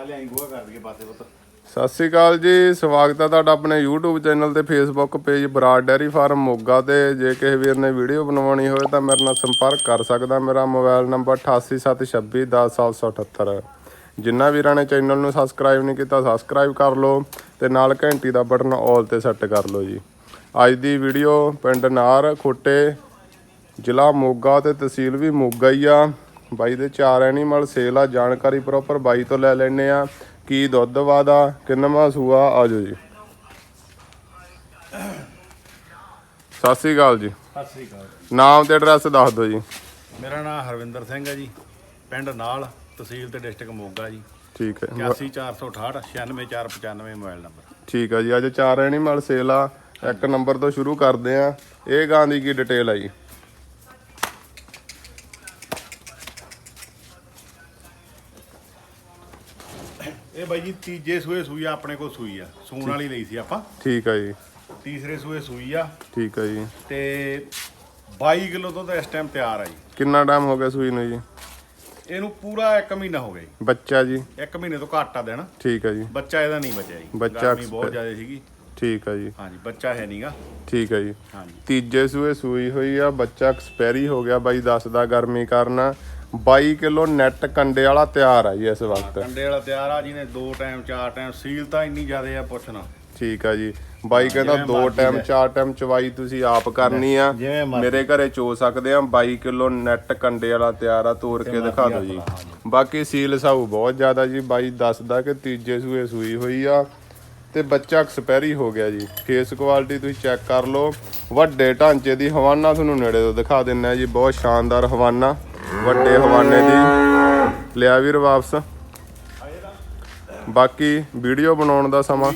ਆ ਲਿਆਈ ਗੋਹਾ ਕਰ ਦਈਏ ਪਾਸੇ ਪੁੱਤ। ਸਤਿ ਸ੍ਰੀ ਅਕਾਲ ਜੀ, ਸਵਾਗਤ ਹੈ ਤੁਹਾਡਾ ਆਪਣੇ YouTube ਚੈਨਲ ਤੇ Facebook page Brar dairy farm Moga ਤੇ। ਜੇ ਕਿਸੇ ਵੀਰ ਨੇ ਵੀਡੀਓ ਬਣਵਾਉਣੀ ਹੋਵੇ ਤਾਂ ਮੇਰੇ ਨਾਲ ਸੰਪਰਕ ਕਰ ਸਕਦਾ। ਮੇਰਾ ਮੋਬਾਈਲ ਨੰਬਰ 8876210778 ਜਿੰਨਾ ਵੀਰਾਂ ਨੇ ਚੈਨਲ ਨੂੰ ਸਬਸਕ੍ਰਾਈਬ ਨਹੀਂ ਕੀਤਾ ਸਬਸਕ੍ਰਾਈਬ ਕਰ ਲਓ ਤੇ ਨਾਲ ਘੰਟੀ ਦਾ ਬਟਨ ਆਲ ਤੇ ਸੈੱਟ ਕਰ ਲਓ ਜੀ। ਅੱਜ ਦੀ ਵੀਡੀਓ ਪਿੰਡ ਨਾਰ ਖੋਟੇ ਜ਼ਿਲ੍ਹਾ ਮੋਗਾ ਤੇ ਤਹਿਸੀਲ ਵੀ ਮੋਗਾ ਹੀ ਆ। ਬਾਈ ਦੇ ਚਾਰ ਐਨੀਮਲ ਸੇਲ ਆ ਜਾਣਕਾਰੀ ਪ੍ਰੋਪਰ ਬਾਈ ਤੋਂ ਲੈ ਲੈਣੇ ਆ। ਕੀ ਦੁੱਧ ਵਾਦਾ ਕਿੰਨਵਾਂ ਸੂਆ ਆਜੋ ਜੀ। ਸਤਿ ਸ੍ਰੀ ਅਕਾਲ ਜੀ। ਸਤਿ ਸ੍ਰੀ ਅਕਾਲ। ਨਾਮ ਤੇ ਐਡਰੈਸ ਦੱਸ ਦਿਓ ਜੀ। ਮੇਰਾ ਨਾਮ ਹਰਵਿੰਦਰ ਸਿੰਘ ਹੈ ਜੀ। ਪਿੰਡ ਨਾਲ ਤਹਿਸੀਲ ਤੇ ਡਿਸਟ੍ਰਿਕਟ ਮੋਗਾ ਜੀ। ਠੀਕ ਹੈ। 81468 96495 ਮੋਬਾਈਲ ਨੰਬਰ। ਠੀਕ ਹੈ ਜੀ ਅੱਜ ਚਾਰ ਐਨੀਮਲ ਸੇਲ ਆ। ਇੱਕ ਨੰਬਰ ਤੋਂ ਸ਼ੁਰੂ ਕਰਦੇ ਆ। ਇਹ ਗਾਂ ਦੀ ਕੀ ਡਿਟੇਲ ਆ ਜੀ ਇਹ ਬਾਈ ਜੀ ਤੀਜੇ ਸੂਏ ਸੂਈ ਆ ਆਪਣੇ ਕੋਲ ਸੂਈ ਆ। ਸੂਣ ਵਾਲੀ ਲਈ ਸੀ ਆਪਾਂ। ਠੀਕ ਹੈ ਜੀ। ਤੀਸਰੇ ਸੂਏ ਸੂਈ ਆ। ਠੀਕ ਹੈ ਜੀ। ਤੇ 22 ਕਿਲੋ ਦੁੱਧ ਇਸ ਟਾਈਮ ਤਿਆਰ ਆ ਜੀ। ਕਿੰਨਾ ਟਾਈਮ ਹੋ ਗਿਆ ਸੂਈ ਨੂੰ ਜੀ? ਇਹਨੂੰ ਪੂਰਾ 1 ਮਹੀਨਾ ਹੋ ਗਿਆ ਜੀ। ਬੱਚਾ ਜੀ? 1 ਮਹੀਨੇ ਤੋਂ ਘੱਟ ਆ ਦੇਣਾ ਠੀਕ ਹੈ ਜੀ। ਬੱਚਾ ਇਹਦਾ ਨਹੀਂ ਬਚਿਆ ਜੀ। ਬੱਚਾ ਗਰਮੀ ਬਹੁਤ ਜ਼ਿਆਦਾ ਸੀਗੀ। ਠੀਕ ਹੈ ਜੀ। ਹਾਂਜੀ ਬੱਚਾ ਹੈ ਨਹੀਂਗਾ ਠੀਕ ਹੈ ਜੀ। ਹਾਂਜੀ। ਤੀਜੇ ਸੂਏ ਸੂਈ ਹੋਈ ਆ ਬੱਚਾ ਐਕਸਪੈਰੀ ਹੋ ਗਿਆ ਬਾਈ ਦੱਸਦਾ ਗਰਮੀ ਕਾਰਨ। 22 ਕਿਲੋ ਨੈਟ ਕੰਡੇ ਵਾਲਾ ਤਿਆਰ ਆ ਜੀ ਇਸ ਵਕਤ। ਕੰਡੇ ਵਾਲਾ ਤਿਆਰ ਆ ਜਿਹਨੇ ਦੋ ਟਾਈਮ ਚਾਰ ਟਾਈਮ ਸੀਲ ਤਾਂ ਇੰਨੀ ਜ਼ਿਆਦਾ ਆ ਪੁੱਛਣਾ ਠੀਕ ਆ ਜੀ। ਬਾਈ ਕਹਿੰਦਾ ਦੋ ਟਾਈਮ। ਚਾਰ ਟਾਈਮ ਚਵਾਈ ਤੁਸੀਂ ਆਪ ਕਰਨੀ ਆ। ਮੇਰੇ ਘਰੇ ਚੋ ਸਕਦੇ ਆ 22 ਕਿਲੋ ਨੈਟ ਕੰਡੇ ਵਾਲਾ ਤਿਆਰ ਆ ਤੋੜ ਕੇ ਦਿਖਾ ਦਿਓ ਜੀ। ਬਾਕੀ ਸੀਲ ਸਾਊ ਬਹੁਤ ਜ਼ਿਆਦਾ ਜੀ ਬਾਈ ਦੱਸਦਾ ਕਿ ਤੀਜੇ ਸੂਏ ਸੂਈ ਹੋਈ ਆ। ਤੇ ਬੱਚਾ ਐਕਸਪੈਰੀ ਹੋ ਗਿਆ ਜੀ। ਫੇਸ ਕੁਆਲਿਟੀ ਤੁਸੀਂ ਚੈੱਕ ਕਰ ਲਓ। ਵੱਡੇ ਢਾਂਚੇ ਦੀ ਹਵਾਨਾ ਤੁਹਾਨੂੰ ਨੇੜੇ ਤੋਂ ਦਿਖਾ ਦਿੰਨਾ ਜੀ ਬਹੁਤ ਸ਼ਾਨਦਾਰ ਹਵਾਨਾ। ਵੱਡੇ ਹਵਾਨੇ ਦੀ ਲਿਆ ਵੀਰ ਵਾਪਸ। ਬਾਕੀ ਵੀਡੀਓ ਬਣਾਉਣ ਦਾ ਸਮਾਂ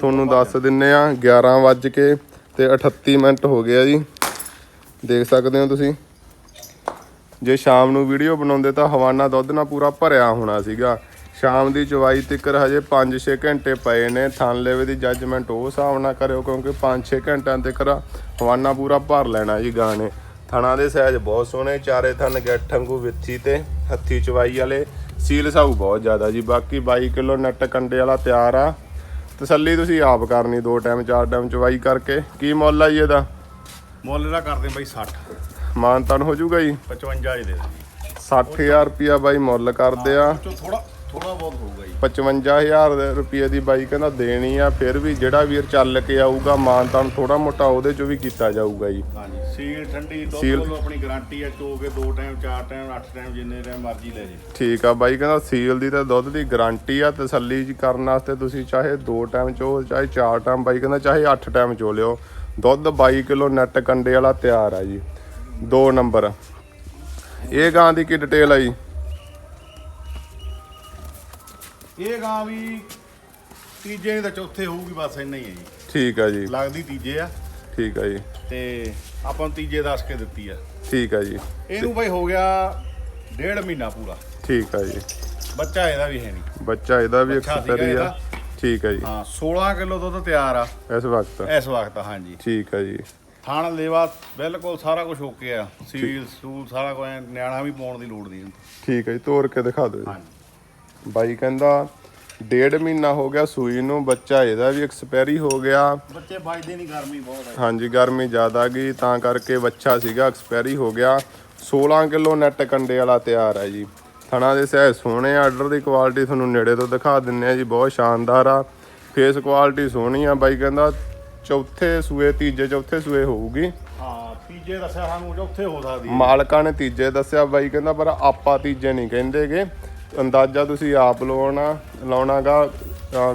ਤੁਹਾਨੂੰ ਦੱਸ ਦਿੰਨੇ ਆ 11 ਵੱਜ ਕੇ ਤੇ 38 ਮਿੰਟ ਹੋ ਗਿਆ ਜੀ। ਦੇਖ ਸਕਦੇ ਹੋ ਤੁਸੀਂ। ਜੇ ਸ਼ਾਮ ਨੂੰ ਵੀਡੀਓ ਬਣਾਉਂਦੇ ਤਾਂ ਹਵਾਨਾ ਦੁੱਧ ਨਾਲ ਪੂਰਾ ਭਰਿਆ ਹੋਣਾ ਸੀਗਾ। ਸ਼ਾਮ ਦੀ ਚਵਾਈ ਤਿੱਕਰ ਹਜੇ 5-6 ਘੰਟੇ ਪਏ ਨੇ। ਥਣ ਲੈਵੇ ਦੀ ਜੱਜਮੈਂਟ ਉਹ ਹਿਸਾਬ ਨਾਲ ਕਰਿਓ, ਕਿਉਂਕਿ 5-6 ਘੰਟਿਆਂ ਤਿੱਕਰ ਹਵਾਨਾ ਪੂਰਾ ਭਰ ਲੈਣਾ ਜੀ ਗਾਂ ਨੇ ਥਣਾ ਦੇ ਸਾਈਜ਼ ਬਹੁਤ ਸੋਹਣੇ ਚਾਰੇ ਥਣ ਗੱਠ ਵਾਂਗੂ ਵਿੱਥੀ ਤੇ ਹੱਥੀ ਚਵਾਈ ਵਾਲੇ। ਸੀਲ ਸਾਊ ਬਹੁਤ ਜ਼ਿਆਦਾ ਜੀ ਬਾਕੀ 22 ਕਿਲੋ ਨੱਟ ਕੰਡੇ ਵਾਲਾ ਤਿਆਰ ਆ। ਤਸੱਲੀ ਤੁਸੀਂ ਆਪ ਕਰਨੀ ਦੋ ਟਾਈਮ ਚਾਰ ਟਾਈਮ ਚਵਾਈ ਕਰਕੇ। ਕੀ ਮੁੱਲ ਆ ਜੀ ਇਹਦਾ? ਮੁੱਲ ਇਹਦਾ ਕਰਦੇ ਬਾਈ 60 ਮਾਨਤਨ ਹੋ ਜਾਊਗਾ ਜੀ। 55 ਹੀ ਦੇ ਦੇ 60000 ਰੁਪਿਆ ਬਾਈ ਮੁੱਲ ਕਰਦੇ ਆ। ਥੋੜਾ ਥੋੜਾ ਬਹੁਤ ਹੋਊਗਾ 55000 ਰੁਪਏ ਦੀ ਬਾਈ ਕਹਿੰਦਾ ਦੇਣੀ ਆ ਫਿਰ ਵੀ ਜਿਹੜਾ ਵੀਰ ਚੱਲ ਕੇ ਆਊਗਾ ਮਾਨਤਨ ਥੋੜਾ ਮੋਟਾ ਉਹਦੇ ਚੋਂ ਵੀ ਕੀਤਾ ਜਾਊਗਾ ਜੀ। ਹਾਂਜੀ ਸੀਲ ਠੰਡੀ ਦੁੱਧ ਸੀਲ- ਕੋਲੋਂ ਆਪਣੀ ਗਾਰੰਟੀ ਆ ਚੋ ਕੇ ਦੋ ਟਾਈਮ ਚਾਰ ਟਾਈਮ ਅੱਠ ਟਾਈਮ ਜਿੰਨੇ ਟਾਈਮ ਮਰਜ਼ੀ ਲੈ ਜੇ। ਠੀਕ ਆ ਬਾਈ ਕਹਿੰਦਾ ਸੀਲ ਦੀ ਤੇ ਦੁੱਧ ਦੀ ਗਾਰੰਟੀ ਆ ਤਸੱਲੀ ਜੀ ਕਰਨ ਵਾਸਤੇ ਤੁਸੀਂ ਚਾਹੇ ਦੋ ਟਾਈਮ ਚੋ ਚਾਹੇ ਚਾਰ ਟਾਈਮ ਬਾਈ ਕਹਿੰਦਾ ਚਾਹੇ 8 ਟਾਈਮ ਚੋ ਲਿਓ। ਦੁੱਧ 22 ਕਿਲੋ ਨੈਟ ਕੰਡੇ ਵਾਲਾ ਤਿਆਰ ਆ ਜੀ। ਦੋ ਨੰਬਰ ਇਹ ਗਾਂ ਦੀ ਕੀ ਡਿਟੇਲ ਆ ਜੀ? ਇਹ ਗਾਂ ਵੀ ਤੀਜੇ ਤਾਂ ਚੌਥੇ ਹੋਊਗੀ ਬਸ ਇੰਨਾ ਹੀ ਹੈ ਜੀ। ਠੀਕ ਆ ਜੀ। ਲੱਗਦੀ ਤੀਜੇ ਆ। ਠੀਕ ਆ ਜੀ। ਤੇ ਆਪਾਂ ਨੂੰ ਤੀਜੇ ਦੱਸ ਕੇ ਦਿੱਤੀ ਆ। ਠੀਕ ਆ ਜੀ। ਇਹਨੂੰ ਬਾਈ ਹੋ ਗਿਆ ਡੇਢ ਮਹੀਨਾ ਪੂਰਾ। ਠੀਕ ਆ ਜੀ। ਬੱਚਾ ਇਹਦਾ ਵੀ ਹੈ ਨਹੀਂ। ਬੱਚਾ ਇਹਦਾ ਵੀ ਬੱਚਾ ਸੀਗਾ ਆ ਇਹਦਾ। ਠੀਕ ਆ ਜੀ। ਹਾਂ 16 ਕਿਲੋ ਦੁੱਧ ਤਿਆਰ ਆ। ਇਸ ਵਕਤ। ਇਸ ਵਕਤ ਹਾਂਜੀ। ਠੀਕ ਆ ਜੀ। ਥਾਣ ਲੇਵਾ ਬਿਲਕੁਲ ਸਾਰਾ ਕੁਝ ਓਕੇ ਆ। ਸੀਲ ਸੂਲ ਸਾਰਾ ਕੁਝ ਨਿਆਣਾ ਵੀ ਪਾਉਣ ਦੀ ਲੋੜ ਨਹੀਂ। ਠੀਕ ਆ ਜੀ ਤੋੜ ਕੇ ਦਿਖਾ ਦਿਓ ਜੀ। ਹਾਂਜੀ। ਬਾਈ ਕਹਿੰਦਾ ਡੇਢ ਮਹੀਨਾ ਹੋ ਗਿਆ ਸੂਈ ਨੂੰ ਬੱਚਾ ਇਹਦਾ ਵੀ ਐਕਸਪੈਰੀ ਹੋ ਗਿਆ। ਬੱਚੇ ਵੱਜਦੇ ਨਹੀਂ ਗਰਮੀ ਬਹੁਤ ਹੈ ਹਾਂਜੀ ਗਰਮੀ ਜ਼ਿਆਦਾ ਗਈ ਤਾਂ ਕਰਕੇ ਬੱਚਾ ਸੀਗਾ ਐਕਸਪੈਰੀ ਹੋ ਗਿਆ। 16 ਕਿਲੋ ਨੈਟ ਕੰਡੇ ਵਾਲਾ ਤਿਆਰ ਹੈ ਜੀ। ਥਣਾ ਦੇ ਸਹਿ ਸੋਹਣੇ ਆਰਡਰ ਦੀ ਕੁਆਲਿਟੀ ਤੁਹਾਨੂੰ ਨੇੜੇ ਤੋਂ ਦਿਖਾ ਦਿੰਨੇ ਆ ਜੀ ਬਹੁਤ ਸ਼ਾਨਦਾਰ ਆ। ਫੇਸ ਕੁਆਲਿਟੀ ਸੋਹਣੀ ਆ ਬਾਈ ਕਹਿੰਦਾ ਚੌਥੇ ਸੂਏ ਤੀਜੇ ਚੌਥੇ ਸੂਏ ਹੋਊਗੀ। ਹਾਂ ਤੀਜੇ ਦੱਸਿਆ ਸਾਨੂੰ ਚੌਥੇ ਹੋ ਸਕਦੀ ਮਾਲਕਾਂ ਨੇ ਤੀਜੇ ਦੱਸਿਆ ਬਾਈ ਕਹਿੰਦਾ ਪਰ ਆਪਾਂ ਤੀਜੇ ਨਹੀਂ ਕਹਿੰਦੇਗੇ। ਅੰਦਾਜ਼ਾ ਤੁਸੀਂ ਆਪ ਲਾਉਣਾ ਲਾਉਣਾਗਾ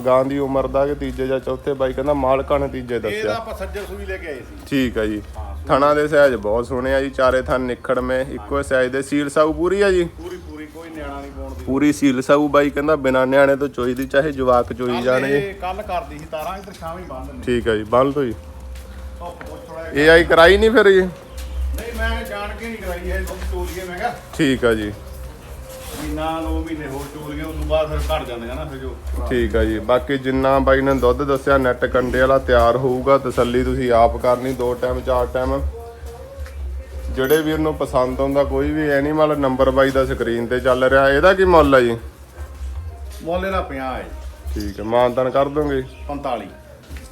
ਗਾਂ ਦੀ ਉਮਰ ਦਾ ਕਿ ਤੀਜੇ ਜਾਂ ਚੌਥੇ ਬਾਈ ਕਹਿੰਦਾ ਮਾਲਕਾਂ ਨੇ ਤੀਜੇ ਇਹਦਾ ਦੱਸਿਆ ਆਪਾਂ ਸੱਜਰ ਸੂਈ ਲੈ ਕੇ ਆਏ ਸੀ। ਠੀਕ ਆ ਜੀ। ਥਣਾ ਦੇ ਸਾਈਜ਼ ਬਹੁਤ ਸੋਹਣੇ ਆ ਜੀ ਚਾਰੇ ਥਣ ਨਿਖੜਵੇਂ ਇੱਕੋ ਸਾਈਜ਼ ਦੇ ਸੀਲ ਸਾਊ ਪੂਰੀ ਆ ਜੀ? ਪੂਰੀ ਪੂਰੀ ਕੋਈ ਨਿਆਣਾ ਨਹੀਂ ਪਾਉਣ ਦੀ। ਪੂਰੀ ਸੀਲ ਸਾਊ ਬਾਈ ਕਹਿੰਦਾ ਬਿਨਾ ਨਿਆਣੇ ਤੋਂ ਚੋਈ ਦੀ ਚਾਹੇ ਜਵਾਕ ਚੋਈ ਜਾਣੇ। ਇਹ ਕੱਲ ਕਰਦੀ ਸੀ ਤਾਰਾਂ ਇੱਧਰ ਸ਼ਾਮ ਹੀ ਬੰਦ ਨੇ ਠੀਕ ਆ ਜੀ ਬੰਨ ਲਓ ਜੀ। ਧੁੱਪ ਬਹੁਤ ਥੋੜਾ ਇਹ ਆਈ ਕਰਾਈ ਨਹੀਂ ਫਿਰ ਜੀ? ਨਹੀਂ ਮੈਂ ਜਾਣ ਕੇ ਨਹੀਂ ਕਰਾਈ ਇਹ ਚੋਲੀਏ ਮੈਂ ਕਿਹਾ। ਠੀਕ ਆ ਜੀ। ਮਹੀਨਾ ਦੋ ਮਹੀਨੇ ਹੋਰ ਚੋਲੀਏ ਉਸ ਤੋਂ ਬਾਅਦ ਫਿਰ ਘਟ ਜਾਂਦੀਆਂ ਨਾ ਫਿਰ ਜੋ। ਠੀਕ ਆ ਜੀ ਬਾਕੀ ਜਿੰਨਾ ਬਾਈ ਨੇ ਦੁੱਧ ਦੱਸਿਆ ਨੈਟ ਕੰਡੇ ਵਾਲਾ ਤਿਆਰ ਹੋਊਗਾ ਤਸੱਲੀ ਤੁਸੀਂ ਆਪ ਕਰਨੀ ਦੋ ਟਾਈਮ ਚਾਰ ਟਾਈਮ ਜਿਹੜੇ ਵੀਰ ਨੂੰ ਪਸੰਦ ਆਉਂਦਾ ਕੋਈ ਵੀ ਐਨੀਮਲ ਨੰਬਰ ਬਾਈ ਦਾ ਸਕਰੀਨ ਤੇ ਚੱਲ ਰਿਹਾ ਇਹਦਾ ਕੀ ਮੁੱਲ ਆ ਜੀ? ਮੁੱਲ ਇਹਦਾ 50 ਹੈ ਠੀਕ ਹੈ ਮਾਨਤਨ ਕਰ ਦੋਗੇ? 45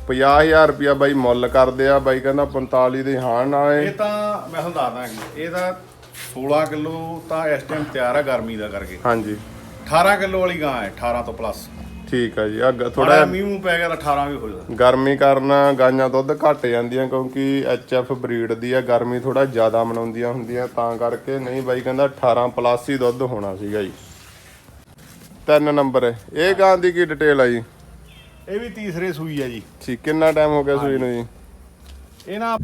50000 ਰੁਪਿਆ ਬਾਈ ਮੁੱਲ ਕਰਦੇ ਆ ਬਾਈ ਕਹਿੰਦਾ 45 ਦੀ ਹਾਨ ਨਾ ਇਹ ਤਾਂ ਮੈਂ ਤੁਹਾਨੂੰ ਦੱਸਦਾ ਇਹਦਾ 16 ਕਿਲੋ ਤਾਂ ਇਸ ਟਾਈਮ ਤਿਆਰ ਆ ਗਰਮੀ ਦਾ ਕਰਕੇ। ਹਾਂਜੀ। 18 ਕਿਲੋ ਵਾਲੀ ਗਾਂ ਹੈ 18 ਤੋਂ ਪਲੱਸ ਠੀਕ ਹੈ ਜੀ ਆ ਥੋੜਾ ਮੀਂਹ ਮੂੰਹ ਪੈ ਗਿਆ ਤਾਂ 18 ਵੀ ਹੋ ਜਾਂਦਾ। ਗਰਮੀ ਕਾਰਨ ਗਾਈਆਂ ਦੁੱਧ ਘੱਟ ਜਾਂਦੀਆਂ ਕਿਉਂਕਿ ਐਚਐਫ ਬਰੀਡ ਦੀ ਆ ਗਰਮੀ ਥੋੜਾ ਜ਼ਿਆਦਾ ਮਨਾਉਂਦੀਆਂ ਹੁੰਦੀਆਂ ਤਾਂ ਕਰਕੇ ਨਹੀਂ ਬਾਈ ਕਹਿੰਦਾ 18 ਪਲੱਸ ਹੀ ਦੁੱਧ ਹੋਣਾ ਸੀਗਾ ਜੀ। ਤਿੰਨ ਨੰਬਰ ਇਹ ਗਾਂ ਦੀ ਕੀ ਡਿਟੇਲ ਆ ਜੀ? ਇਹ ਵੀ ਤੀਸਰੇ ਸੂਈ ਆ ਜੀ। ਠੀਕ ਕਿੰਨਾ ਟਾਈਮ ਹੋ ਗਿਆ ਸੂਈ ਨੂੰ ਜੀ? ਇਹ ਨਾ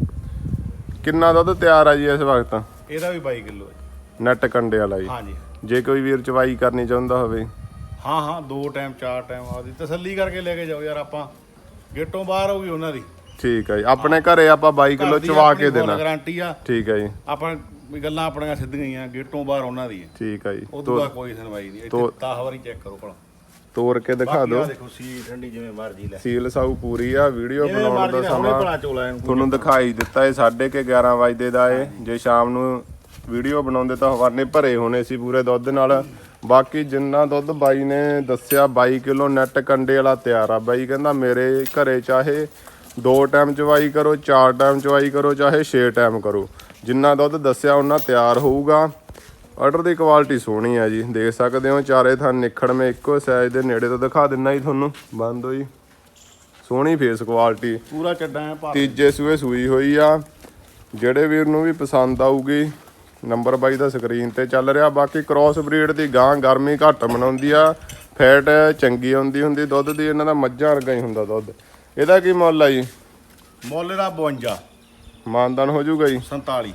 ਕਿੰਨਾ ਦੁੱਧ ਤਿਆਰ ਆ ਜੀ ਇਸ ਵਕਤ? ਇਹਦਾ ਵੀ 22 ਕਿਲੋ ਹੈ ਨੈਟ ਕੰਡੇ ਵਾਲਾ ਜੀ। ਹਾਂਜੀ। ਜੇ ਕੋਈ ਵੀਰ ਚਵਾਈ ਕਰਨੀ ਚਾਹੁੰਦਾ ਹੋਵੇ। ਹਾਂ ਹਾਂ ਦੋ ਟਾਈਮ ਚਾਰ ਟਾਈਮ ਆਦੀ ਤਸੱਲੀ ਕਰਕੇ ਲੈ ਕੇ ਜਾਓ ਯਾਰ ਆਪਾਂ। ਗੇਟੋਂ ਬਾਹਰ ਹੋਊਗੀ ਉਹਨਾਂ ਦੀ। ਠੀਕ ਹੈ ਜੀ। ਆਪਣੇ ਘਰੇ ਆਪਾਂ 22 ਕਿਲੋ ਚਵਾ ਕੇ ਦੇਣਾ। ਗਾਰੰਟੀ ਆ। ਠੀਕ ਹੈ ਜੀ। ਆਪਾਂ ਗੱਲਾਂ ਆਪਣੀਆਂ ਸਿੱਧੀਆਂ ਗੇਟੋਂ ਬਾਹਰ ਉਹਨਾਂ ਦੀ ਠੀਕ ਹੈ ਜੀ। ਉਦੋਂ ਕੋਈ ਸੁਣਵਾਈ ਨਹੀਂ ਇੱਥੇ 10 ਵਾਰੀ ਚੈੱਕ ਕਰੋ ਭਲਾ। ਤੋੜ ਕੇ ਦਿਖਾ ਬਾਕੀ ਦਿਓ। ਆਹ ਦੇਖੋ ਸੀ ਠੰਡੀ ਜਿਵੇਂ ਮਰਜ਼ੀ ਲੈ। ਸੀਲ ਸਾਊ ਪੂਰੀ ਆ ਵੀਡੀਓ ਜਿਵੇਂ ਬਣਾਉਣ ਮਰਜ਼ੀ ਦਾ ਲੈ ਹੁਣੇ ਸਮਾਂ ਭਲਾ ਚੋਲਾ ਇਹਨੂੰ। ਤੁਹਾਨੂੰ ਦਿਖਾਈ ਦਿੱਤਾ ਇਹ ਸਾਢੇ ਕੇ 11 ਵਜੇ ਦਾ ਏ। ਜੇ ਸ਼ਾਮ ਨੂੰ ਵੀਡੀਓ ਬਣਾਉਂਦੇ ਤਾਂ ਹਵਾਨੇ ਭਰੇ ਹੋਣੇ ਸੀ ਪੂਰੇ ਦੁੱਧ ਨਾਲ। ਬਾਕੀ ਜਿੰਨਾ ਦੁੱਧ ਬਾਈ ਨੇ ਦੱਸਿਆ 22 ਕਿਲੋ ਨੈਟ ਕੰਡੇ ਵਾਲਾ ਤਿਆਰ ਆ। ਬਾਈ ਕਹਿੰਦਾ ਮੇਰੇ ਘਰੇ ਚਾਹੇ ਦੋ ਟਾਈਮ ਚਵਾਈ ਕਰੋ ਚਾਰ ਟਾਈਮ ਚਵਾਈ ਕਰੋ ਚਾਹੇ 6 ਟਾਈਮ ਕਰੋ। ਜਿੰਨਾ ਦੁੱਧ ਦੱਸਿਆ ਉਹਨਾਂ ਤਿਆਰ ਹੋਊਗਾ। ਆਰਡਰ ਦੀ ਕੁਆਲਿਟੀ ਸੋਹਣੀ ਆ ਜੀ। ਦੇਖ ਸਕਦੇ ਹੋ ਚਾਰੇ ਥਾਂ ਨਿਖੜਵੇਂ ਇੱਕੋ ਸਾਈਜ਼ ਦੇ ਨੇੜੇ ਤੋਂ ਦਿਖਾ ਦਿੰਨਾ ਜੀ ਤੁਹਾਨੂੰ। ਬੰਦ ਹੋ ਜੀ ਸੋਹਣੀ ਫੇਸ ਕੁਆਲਿਟੀ ਪੂਰਾ ਚੱਡਾ ਹੈ ਭਾਰ। ਤੀਜੇ ਸੂਏ ਸੂਈ ਹੋਈ ਆ। ਜਿਹੜੇ ਵੀਰ ਨੂੰ ਵੀ ਪਸੰਦ ਆਊਗੀ ਨੰਬਰ ਬਾਈ ਦਾ ਸਕਰੀਨ ਤੇ ਚੱਲ ਰਿਹਾ। ਬਾਕੀ ਕ੍ਰਾਸ ਬਰੀਡ ਦੀ ਗਾਂ ਗਰਮੀ ਘੱਟ ਮਨਾਉਂਦੀ ਆ। ਫੈਟ ਚੰਗੀ ਆਉਂਦੀ ਹੁੰਦੀ ਦੁੱਧ ਦੀ ਇਹਨਾਂ ਦਾ ਮੱਝਾਂ ਵਰਗਾ ਹੀ ਹੁੰਦਾ ਦੁੱਧ। ਇਹਦਾ ਕੀ ਮੁੱਲ ਆ ਜੀ? ਮੁੱਲ ਦਾ 52 ਮਾਨਦਾਨ ਹੋ ਜਾਊਗਾ ਜੀ। 47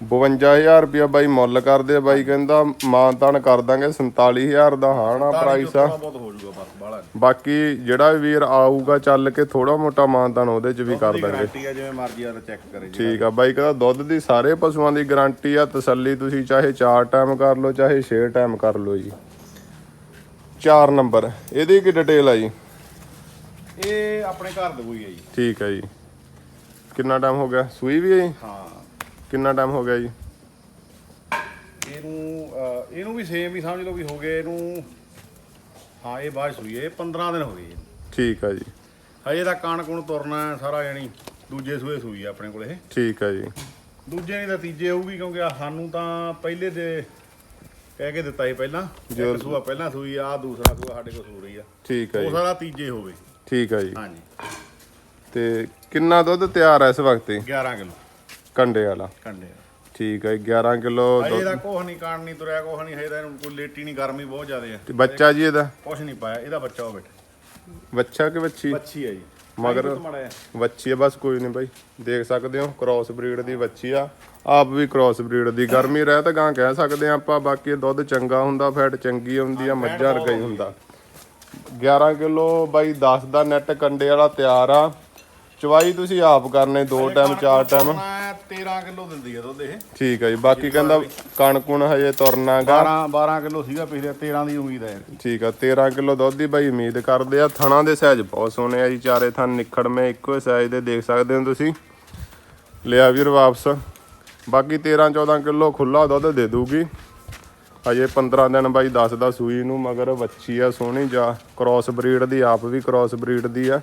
52000 ਰੁਪਇਆ ਬਾਈ ਮੁੱਲ ਕਰਦੇ ਆ ਬਾਈ ਕਹਿੰਦਾ ਮਾਨਦਾਨ ਕਰ ਦਾਂਗੇ 47000 ਦਾ ਹਾਣਾ ਪ੍ਰਾਈਸ ਆ। ਬਹੁਤ ਹੋ ਜਾਊਗਾ ਬਸ ਬਾਹਲਾ ਬਾਕੀ ਜਿਹੜਾ ਵੀ ਵੀਰ ਆਊਗਾ ਚੱਲ ਕੇ ਥੋੜਾ ਮੋਟਾ ਮਾਨਦਾਨ ਉਹਦੇ ਚ ਵੀ ਕਰ ਦਾਂਗੇ। ਗਾਰੰਟੀ ਆ ਜਿਵੇਂ ਮਰਜ਼ੀ ਆ ਚੈੱਕ ਕਰੇ ਜੀ। ਠੀਕ ਆ ਬਾਈ ਕਹਿੰਦਾ ਦੁੱਧ ਦੀ ਸਾਰੇ ਪਸ਼ੂਆਂ ਦੀ ਗਾਰੰਟੀ ਆ ਤਸੱਲੀ ਤੁਸੀਂ ਚਾਹੇ 4 ਟਾਈਮ ਕਰ ਲਓ ਚਾਹੇ 6 ਟਾਈਮ ਕਰ ਲਓ ਜੀ। 4 ਨੰਬਰ ਇਹਦੀ ਕੀ ਡਿਟੇਲ ਆ ਜੀ? ਇਹ ਆਪਣੇ ਘਰ ਦੇ ਕੋਈ ਹੈ ਜੀ। ਠੀਕ ਆ ਜੀ। ਕਿੰਨਾ ਟਾਈਮ ਹੋ ਗਿਆ? ਸੂਈ ਵੀ ਹੈ ਜੀ? ਹਾਂ। ਕਿੰਨਾ ਟਾਈਮ ਹੋ ਗਿਆ ਜੀ? ਇਹਨੂੰ ਅਹ, ਇਹਨੂੰ ਵੀ ਸੇਮ ਹੀ ਸਮਝ ਲਓ ਵੀ ਹੋ ਗਏ ਇਹਨੂੰ ਹਾਂ ਇਹ ਬਾਅਦ ਸੂਈ ਹੈ, ਇਹ 15 ਦਿਨ ਹੋ ਗਏ। ਠੀਕ ਆ ਜੀ। ਹਜੇ ਤਾਂ ਕਣ ਕੁਣ ਤੁਰਨਾ ਹੈ ਸਾਰਾ ਜਾਣੀ ਦੂਜੇ ਸੂਏ ਸੂਈ ਆ ਆਪਣੇ ਕੋਲ ਇਹ। ਠੀਕ ਆ ਜੀ। ਦੂਜੇ ਨਹੀਂ ਤਾਂ ਤੀਜੇ ਹੋਊਗੀ ਕਿਉਂਕਿ ਆਹ ਸਾਨੂੰ ਤਾਂ ਪਹਿਲੇ ਦੇ ਕਹਿ ਕੇ ਦਿੱਤਾ ਸੀ ਪਹਿਲਾਂ ਇੱਕ ਸੂਆ ਪਹਿਲਾਂ ਸੂਈ ਆ ਦੂਸਰਾ ਸੂਆ ਸਾਡੇ ਕੋਲ ਸੂ ਰਹੀ ਆ। ਠੀਕ ਆ ਉਹ ਜੀ। ਸਾਰਾ ਤੀਜੇ ਹੋਵੇ। ਠੀਕ ਆ ਜੀ। ਹਾਂਜੀ। ਤੇ ਕਿੰਨਾ ਦੁੱਧ ਤਿਆਰ ਆ ਇਸ ਵਕਤ? 11 ਕਿਲੋ। ਕੰਡੇ ਵਾਲਾ। ਕੰਡੇ ਠੀਕ ਜੀ 11 ਕਿਲੋ ਹਜੇ ਦਾ ਕੋਹ ਨਹੀਂ ਕਾਣ ਨਹੀਂ ਤੁਰਿਆ ਕੋਹ ਨਹੀਂ ਹਜੇ ਦਾ ਇਹਨੂੰ ਕੋਈ ਲੇਟੀ ਨਹੀਂ ਗਰਮੀ ਬਹੁਤ ਜ਼ਿਆਦਾ ਤੇ ਬੱਚਾ ਜੀ ਇਹਦਾ? ਕੁਛ ਨਹੀਂ ਪਾਇਆ ਇਹਦਾ ਬੱਚਾ ਉਹ ਬੈਠਾ। ਬੱਚਾ ਕਿ ਬੱਚੀ ਬੱਚੀ ਆ ਜੀ। ਮਗਰ ਵੱਛੀ ਆ ਬਸ ਕੋਈ ਨਹੀਂ ਬਾਈ ਦੇਖ ਸਕਦੇ ਹੋ ਕ੍ਰਾਸ ਬਰੀਡ ਦੀ ਵੱਛੀ ਆ। ਆਪ ਵੀ ਕ੍ਰਾਸ ਬਰੀਡ ਦੀ। ਗਰਮੀ ਰਹਿ ਤਾਂ ਗਾਂ ਕਹਿ ਸਕਦੇ ਆ ਆਪਾਂ ਬਾਕੀ ਦੁੱਧ ਚੰਗਾ ਹੁੰਦਾ ਫੈਟ ਚੰਗੀ ਆਉਂਦੀ ਆ ਮੱਝਾਂ ਵਰਗਾ ਹੀ ਹੁੰਦਾ 11 ਕਿਲੋ ਬਾਈ 10 ਦਾ ਨੈਟ ਕੰਡੇ ਵਾਲਾ ਤਿਆਰ ਆ। ਚਵਾਈ ਤੁਸੀਂ ਆਪ ਕਰਨੇ ਦੋ ਟਾਈਮ ਚਾਰ ਟਾਈਮ 13 ਕਿਲੋ ਦਿੰਦੀ ਆ ਦੁੱਧ ਇਹ। ਠੀਕ ਆ ਜੀ ਬਾਕੀ ਕਹਿੰਦਾ ਕਣਕੁਣ ਹਜੇ ਤੁਰਨਾਗਾ 12 12 ਕਿਲੋ ਸੀਗਾ ਪਿਛਲੇ 13 ਦੀ ਉਮੀਦ ਹੈ ਠੀਕ ਆ 13 ਕਿਲੋ ਦੁੱਧ ਦੀ ਬਾਈ ਉਮੀਦ ਕਰਦੇ ਆ। ਥਣਾ ਦੇ ਸਾਈਜ਼ ਬਹੁਤ ਸੋਹਣੇ ਆ ਜੀ ਚਾਰੇ ਥਣ ਨਿਖੜਵੇਂ ਇੱਕੋ ਸਾਈਜ਼ ਦੇ ਦੇਖ ਸਕਦੇ ਹੋ ਤੁਸੀਂ। ਲਿਆ ਵੀਰ ਵਾਪਸ। ਬਾਕੀ 13 14 ਕਿਲੋ ਖੁੱਲਾ ਦੁੱਧ ਦੇ ਦੂਗੀ। ਹਜੇ 15 ਦਿਨ ਬਾਈ ਦੱਸਦਾ ਸੂਈ ਨੂੰ ਮਗਰ ਵੱਛੀ ਆ ਸੋਹਣੀ ਜਾ ਕ੍ਰਾਸ ਬਰੀਡ ਦੀ ਆਪ ਵੀ ਕ੍ਰਾਸ ਬਰੀਡ ਦੀ ਆ।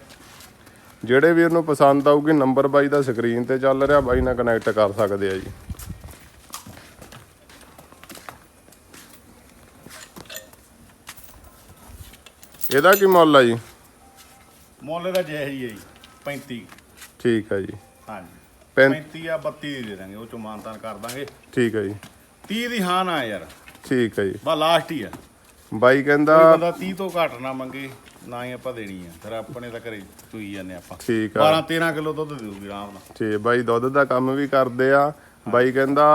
ਜਿਹੜੇ ਵੀਰ ਨੂੰ ਪਸੰਦ ਆਊਗੀ ਨੰਬਰ ਬਾਈ ਦਾ ਸਕਰੀਨ ਤੇ ਚੱਲ ਰਿਹਾ ਬਾਈ ਨਾਲ ਕਨੈਕਟ ਕਰ ਸਕਦੇ ਆ ਜੀ। ਇਹਦਾ ਕੀ ਮੁੱਲ ਆ ਜੀ? ਮੁੱਲ ਦਾ ਜੈ ਹੀ ਹੈ ਜੀ 35 ਠੀਕ ਆ ਜੀ। ਹਾਂਜੀ। ਪੈਂ- 35 ਆ 32 ਦੀ ਦੇ ਦਾਂਗੇ ਉਹ ਚੋਂ ਮਾਨਤਾਨ ਕਰ ਦਾਂਗੇ। ਠੀਕ ਆ ਜੀ। 30 ਦੀ ਹਾਂ ਨਾ ਯਾਰ। ਠੀਕ ਆ ਜੀ। ਬਾ ਲਾਸਟ ਹੀ ਆ। ਬਾਈ ਕਹਿੰਦਾ ਬੰਦਾ 30 ਤੋਂ ਘੱਟ ਨਾ ਮੰਗੇ। ਨਾ ਹੀ ਆਪਾਂ ਦੇਣੀ ਆ ਫਿਰ ਆਪਣੇ ਤਾਂ ਘਰੇ ਚੂਈ ਜਾਂਦੇ ਆਪਾਂ। ਠੀਕ ਆ। 12 13 ਕਿਲੋ ਦੁੱਧ ਦੇ ਦੂਗੀ ਆਰਾਮ ਨਾਲ। ਠੀਕ ਬਾਈ ਦੁੱਧ ਦਾ ਕੰਮ ਵੀ ਕਰਦੇ ਆ। ਬਾਈ ਕਹਿੰਦਾ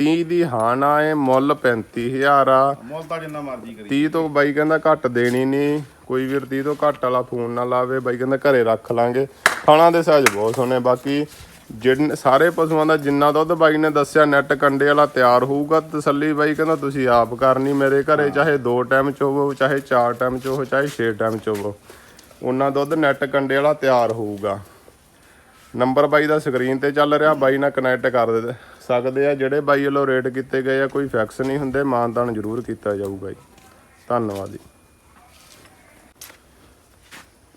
30 ਦੀ ਹਾਂ ਨਾ ਏ ਮੁੱਲ 35000 ਆ। ਮੁੱਲ ਤਾਂ ਜਿੰਨਾ ਮਰਜ਼ੀ ਕਰੀ 30 ਤੋਂ ਬਾਈ ਕਹਿੰਦਾ ਘੱਟ ਦੇਣੀ ਨਹੀਂ ਕੋਈ ਵੀਰ 30 ਤੋਂ ਘੱਟ ਵਾਲਾ ਫੋਨ ਨਾ ਲਾਵੇ ਬਾਈ ਕਹਿੰਦਾ ਘਰੇ ਰੱਖ ਲਾਂਗੇ। ਖਾਣਾ ਦੇ ਸਾਜ ਬਹੁਤ ਸੋਹਣੇ ਬਾਕੀ ਜਿੰਨ ਸਾਰੇ ਪਸ਼ੂਆਂ ਦਾ ਜਿੰਨਾ ਦੁੱਧ ਬਾਈ ਨੇ ਦੱਸਿਆ ਨੈਟ ਕੰਡੇ ਵਾਲਾ ਤਿਆਰ ਹੋਊਗਾ ਤਸੱਲੀ ਬਾਈ ਕਹਿੰਦਾ ਤੁਸੀਂ ਆਪ ਕਰਨੀ ਮੇਰੇ ਘਰੇ ਚਾਹੇ ਦੋ ਟਾਈਮ ਚੋਵੋ ਚਾਹੇ ਚਾਰ ਟਾਈਮ ਚੋਵੋ ਚਾਹੇ ਛੇ ਟਾਈਮ ਚੋਵੋ ਉਹਨਾਂ ਦੁੱਧ ਨੈਟ ਕੰਡੇ ਵਾਲਾ ਤਿਆਰ ਹੋਊਗਾ। ਨੰਬਰ ਬਾਈ ਦਾ ਸਕਰੀਨ ਤੇ ਚੱਲ ਰਿਹਾ ਬਾਈ ਨਾਲ ਕਨੈਕਟ ਕਰ ਦੇ ਸਕਦੇ ਆ। ਜਿਹੜੇ ਬਾਈ ਵੱਲੋਂ ਰੇਟ ਕੀਤੇ ਗਏ ਆ ਕੋਈ ਫਿਕਸ ਨਹੀਂ ਹੁੰਦੇ ਮਾਨਤਾਨ ਜ਼ਰੂਰ ਕੀਤਾ ਜਾਊਗਾ ਜੀ ਧੰਨਵਾਦ ਜੀ।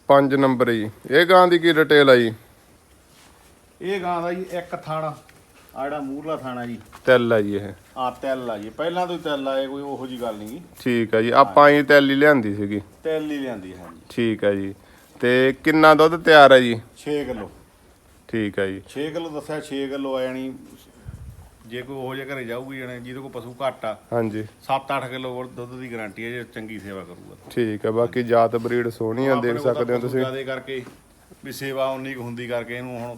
5 ਨੰਬਰ ਜੀ। ਇਹ ਗਾਂ ਦੀ ਕੀ ਡਿਟੇਲ ਆ ਜੀ? ਇਹ ਗਾਂ ਦਾ ਜੀ ਇੱਕ ਥਾਣਾ। ਆ ਜਿਹੜਾ ਮੂਰਲਾ ਥਾਣਾ ਜੀ। ਤਿਲ ਆ ਜੀ ਇਹ। ਆ ਤਿਲ ਆ ਜੀ। ਪਹਿਲਾਂ ਤੋਂ ਹੀ ਤਿਲ ਆ ਇਹ ਕੋਈ ਉਹੋ ਜੀ ਗੱਲ ਨਹੀਂ ਠੀਕ ਆ ਜੀ। ਆਪਾਂ ਇਹ ਤਿਲ ਹੀ ਲਿਆਂਦੀ ਸੀਗੀ। ਤਿਲ ਹੀ ਲਿਆਂਦੀ ਹੈ ਜੀ। ਠੀਕ ਆ ਜੀ। ਤੇ ਕਿੰਨਾ ਦੁੱਧ ਤਿਆਰ ਹੈ ਜੀ? 6 ਕਿਲੋ। ਠੀਕ ਆ ਜੀ। 6 ਕਿਲੋ ਦੱਸਿਆ 6 ਕਿਲੋ ਆ ਜਾਣੀ। ਜੇ ਕੋਈ ਉਹੋ ਜਿਹੇ ਘਰੇ ਜਾਊਗੀ ਜਣੇ ਜਿਹਦੇ ਕੋਲ ਪਸ਼ੂ ਘੱਟ ਆ ਹਾਂਜੀ। 7-8 ਕਿਲੋ ਦੁੱਧ ਦੀ ਗਾਰੰਟੀ ਹੈ ਜੇ ਚੰਗੀ ਸੇਵਾ ਕਰੂਗਾ। ਠੀਕ ਆ ਬਾਕੀ ਜਾਤ ਬਰੀਡ ਸੋਹਣੀ ਆ ਦੇਖ ਸਕਦੇ ਹੋ ਤੁਸੀਂ। ਜਿਆਦੇ ਕਰਕੇ ਵੀ ਸੇਵਾ ਉਨੀ ਕੁ ਹੁੰਦੀ ਕਰਕੇ ਇਹਨੂੰ ਹੁਣ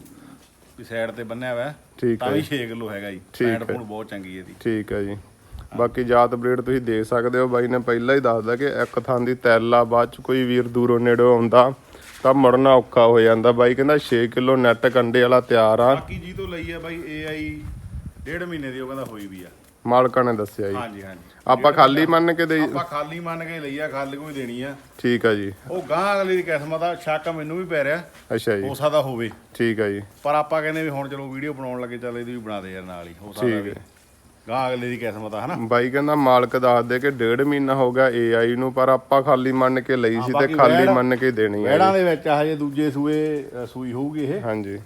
ਵੀ ਸਾਈਡ ਤੇ ਬੰਨਿਆ ਹੋਇਆ। ਠੀਕ ਤਾਂ ਹੈ ਵੀ 6 ਕਿਲੋ ਹੈਗਾ ਜੀ। ਹੈ। ਫੂਡ ਬਹੁਤ ਚੰਗੀ ਇਹਦੀ ਠੀਕ ਆ ਜੀ। ਬਾਕੀ ਜਾਤ ਬਰੀਡ ਤੁਸੀਂ ਦੇਖ ਸਕਦੇ ਹੋ। ਬਾਈ ਨੇ ਪਹਿਲਾਂ ਹੀ ਦੱਸਦਾ ਕਿ ਇੱਕ ਥਾਂ ਦੀ ਤੈਲ ਬਾਅਦ ਚ ਕੋਈ ਵੀਰ ਦੂਰੋਂ ਨੇੜੋਂ ਆਉਂਦਾ ਤਾਂ ਮੁੜਨਾ ਔਖਾ ਹੋ ਜਾਂਦਾ। ਬਾਈ ਕਹਿੰਦਾ 6 ਕਿਲੋ ਨੈਟ ਕੰਡੇ ਵਾਲਾ ਤਿਆਰ ਆ। ਬਾਕੀ ਜੀ ਤੋਂ ਲਈ ਆ ਬਾਈ AI ਡੇਢ ਮਹੀਨੇ ਦੀ ਉਹ ਕਹਿੰਦਾ ਹੋਈ ਵੀ ਆ। ਮਾਲਕਾਂ ਨੇ ਦੱਸਿਆ ਜੀ। ਹਾਂਜੀ ਹਾਂਜੀ। ਆਪਾਂ ਖਾਲੀ ਮੰਨ ਕੇ ਦੇ ਆਪਾਂ ਖਾਲੀ ਮੰਨ ਕੇ ਲਈ ਆ ਖਾਲੀ ਕੋਈ ਦੇਣੀ ਆ। ਠੀਕ ਆ ਜੀ। ਉਹ ਗਾਂ ਅਗਲੀ ਦੀ ਕਿਸਮਤ ਆ ਸ਼ੱਕ ਮੈਨੂੰ ਵੀ ਪੈ ਰਿਹਾ। ਅੱਛਾ ਜੀ। ਹੋ ਸਕਦਾ ਹੋਵੇ। ਠੀਕ ਆ ਜੀ। ਪਰ ਆਪਾਂ ਕਹਿੰਦੇ ਵੀ ਹੁਣ ਚਲੋ ਵੀਡੀਓ ਬਣਾਉਣ ਲੱਗੇ ਚੱਲ ਇਹਦੀ ਵੀ ਬਣਾ ਦੇ ਯਾਰ ਨਾਲ ਹੀ ਹੋ ਸਕਦਾ ਠੀਕ ਵੀ ਹੈ। ਗਾਂ ਅਗਲੇ ਦੀ ਕਿਸਮਤ ਆ ਹਨਾ? ਬਾਈ ਕਹਿੰਦਾ ਮਾਲਕ ਦੱਸ ਦੇ ਕਿ ਡੇਢ ਮਹੀਨਾ ਹੋ ਗਿਆ AI ਨੂੰ ਪਰ ਆਪਾਂ ਖਾਲੀ ਮੰਨ ਕੇ ਲਈ ਸੀ ਤੇ ਖਾਲੀ ਮੰਨ ਕੇ ਦੇਣੀ ਆ ਵੈੜਾਂ ਦੇ ਵਿੱਚ ਹਜੇ ਦੂਜੇ ਸੂਏ ਸੂਈ ਹੋਊਗੀ ਇਹ। ਹਾਂਜੀ।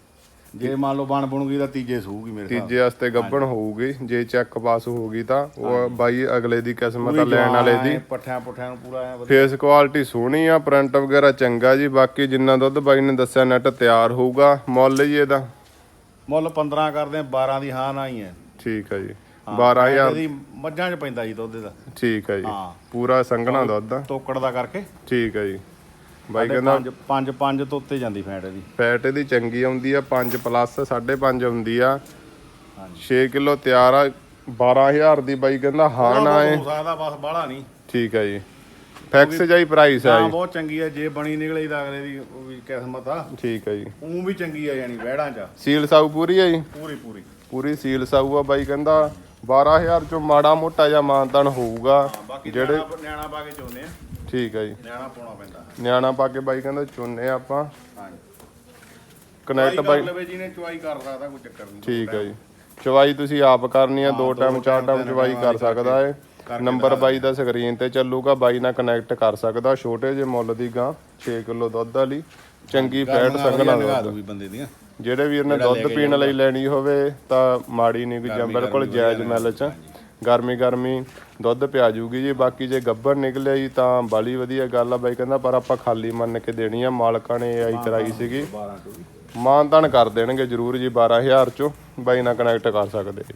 ਜੇ ਮੰਨ ਲਓ ਬਣ ਬਣੂਗੀ ਤਾਂ ਤੀਜੇ ਸੂਗੀ ਮੇਰੇ ਹਿਸਾਬ ਤੀਜੇ ਵਾਸਤੇ ਗੱਬਣ ਹੋਊਗੀ ਜੇ ਚੈੱਕ ਪਾਸ ਹੋਊਗੀ ਤਾਂ ਉਹ ਬਾਈ ਅਗਲੇ ਦੀ ਕਿਸਮਤ ਆ ਲੈਣ ਵਾਲੇ ਦੀ। ਪੱਠਿਆਂ ਪੁੱਠਿਆਂ ਨੂੰ ਪੂਰਾ ਐ ਫੇਸ ਕੁਆਲਿਟੀ ਸੋਹਣੀ ਆ ਪ੍ਰਿੰਟ ਵਗੈਰਾ ਚੰਗਾ ਜੀ ਬਾਕੀ ਜਿੰਨਾ ਦੁੱਧ ਬਾਈ ਨੇ ਦੱਸਿਆ ਨੈਟ ਤਿਆਰ ਹੋਊਗਾ ਮੁੱਲ ਜੀ ਇਹਦਾ। ਮੁੱਲ 15 ਕਰਦੇ ਆ 12 ਦੀ ਹਾਂ ਨਾ ਹੀ ਹੈ। ਠੀਕ ਆ ਜੀ। 12000 ਇਹਦੀ ਮੱਝਾਂ 'ਚ ਪੈਂਦਾ ਜੀ ਦੁੱਧ ਦਾ ਠੀਕ ਆ ਜੀ। ਹਾਂ। ਪੂਰਾ ਸੰਘਣਾ ਦੁੱਧ ਆ। ਤੋਕੜ ਦਾ ਕਰਕੇ। ਠੀਕ ਆ ਜੀ। ਬਾਈ ਕਹਿੰਦਾ 5 5 5 ਤੋਂ ਉੱਤੇ ਜਾਂਦੀ ਫੈਟ ਇਹਦੀ। ਫੈਟ ਇਹਦੀ ਚੰਗੀ ਆਉਂਦੀ ਆ 5 ਪਲੱਸ 5.5 ਆਉਂਦੀ ਆ। ਹਾਂਜੀ। 6 ਕਿਲੋ ਤਿਆਰ ਆ 12000 ਦੀ ਬਾਈ ਕਹਿੰਦਾ ਹਾਂ ਨਾ ਹੋ ਸਕਦਾ ਬਸ ਬਾਹਲਾ ਨਹੀਂ। ਠੀਕ ਆ ਜੀ। ਫੈਕਸ ਜਾਈ ਪ੍ਰਾਈਸ ਆ ਹਾਂ ਜੀ। ਬਹੁਤ ਚੰਗੀ ਹੈ ਜੇ ਬਣੀ ਨਿਕਲੇ ਤਾਂ ਅਗਲੇ ਦੀ ਉਹ ਵੀ ਕਿਸਮਤ ਆ। ਠੀਕ ਆ ਜੀ। ਉਹ ਵੀ ਚੰਗੀ ਆ ਯਾਨੀ ਵਹਿੜਾਂ 'ਚ। ਸੀਲ ਸਾਊ ਪੂਰੀ ਆ ਜੀ? ਪੂਰੀ ਪੂਰੀ। ਪੂਰੀ ਸੀਲ ਸਾਊ ਆ ਬਾਈ ਕਹਿੰਦਾ। 12000 ਚੋਂ ਮਾੜਾ ਮੋਟਾ ਜਾਂ ਮਾਨਤਨ ਹੋਊਗਾ। ਜਿਹੜੇ ਨਿਆਣਾ ਨਿਆਣਾ ਪਾ ਕੇ ਚੋਨੇ ਆ। ਠੀਕ ਆ ਜੀ। ਨਿਆਣਾ ਪਾਉਣਾ ਪੈਂਦਾ। ਨਿਆਣਾ ਪਾ ਕੇ ਬਾਈ ਕਹਿੰਦਾ ਚੁੰਨੇ ਆਪਾਂ। ਹਾਂਜੀ। ਕਨੈਕਟ ਬਾਈ ਲਵੇ ਜਿਹਨੇ ਚੁਆਈ ਕਰ ਸਕਦਾ ਕੋਈ ਚੱਕਰ ਨਹੀਂ। ਠੀਕ ਆ ਜੀ। ਚਵਾਈ ਤੁਸੀਂ ਆਪ ਕਰਨੀ ਆ ਦੋ ਟਾਈਮ ਚਾਰ ਟਾਈਮ ਚਵਾਈ ਕਰ ਸਕਦਾ ਏ। ਨੰਬਰ ਬਾਈ ਦਾ ਸਕਰੀਨ ਤੇ ਚੱਲੂਗਾ ਬਾਈ ਨਾਲ ਕਨੈਕਟ ਕਰ ਸਕਦਾ। ਛੋਟੇ ਜਿਹੇ ਮੁੱਲ ਦੀ ਗਾਂ 6 ਕਿਲੋ ਦੁੱਧ ਵਾਲੀ ਚੰਗੀ ਫੈਟ ਦੂਗੀ ਬੰਦੇ ਦੀਆਂ। ਜਿਹੜੇ ਵੀਰ ਨੇ ਦੁੱਧ ਪੀਣ ਲਈ ਲੈਣੀ ਹੋਵੇ ਤਾਂ ਮਾੜੀ ਨਹੀਂ ਕੋਈ ਜਾਂ ਬਿਲਕੁਲ ਜਾਇਜ਼ ਮਿਲ ਚ। ਗਰਮੀ ਗਰਮੀ ਦੁੱਧ ਪਿਆ ਜੂਗੀ ਜੀ ਬਾਕੀ ਜੇ ਗੱਬਰ ਨਿਕਲਿਆ ਜੀ ਤਾਂ ਬਾਲੀ ਵਧੀਆ ਗੱਲ ਆ ਬਾਈ ਕਹਿੰਦਾ ਪਰ ਆਪਾਂ ਖਾਲੀ ਮੰਨ ਕੇ ਦੇਣੀ ਆ ਮਾਲਕਾਂ ਨੇ ਆਈ ਕਰਾਈ ਸੀਗੀ। 12 ਤੋਂ ਵੀ। ਮਾਨਤਾਨ ਕਰ ਦੇਣਗੇ ਜਰੂਰ ਜੀ 12000 ਚੋਂ ਬਾਈ ਨਾਲ ਕਨੈਕਟ ਕਰ ਸਕਦੇ। ਜੀ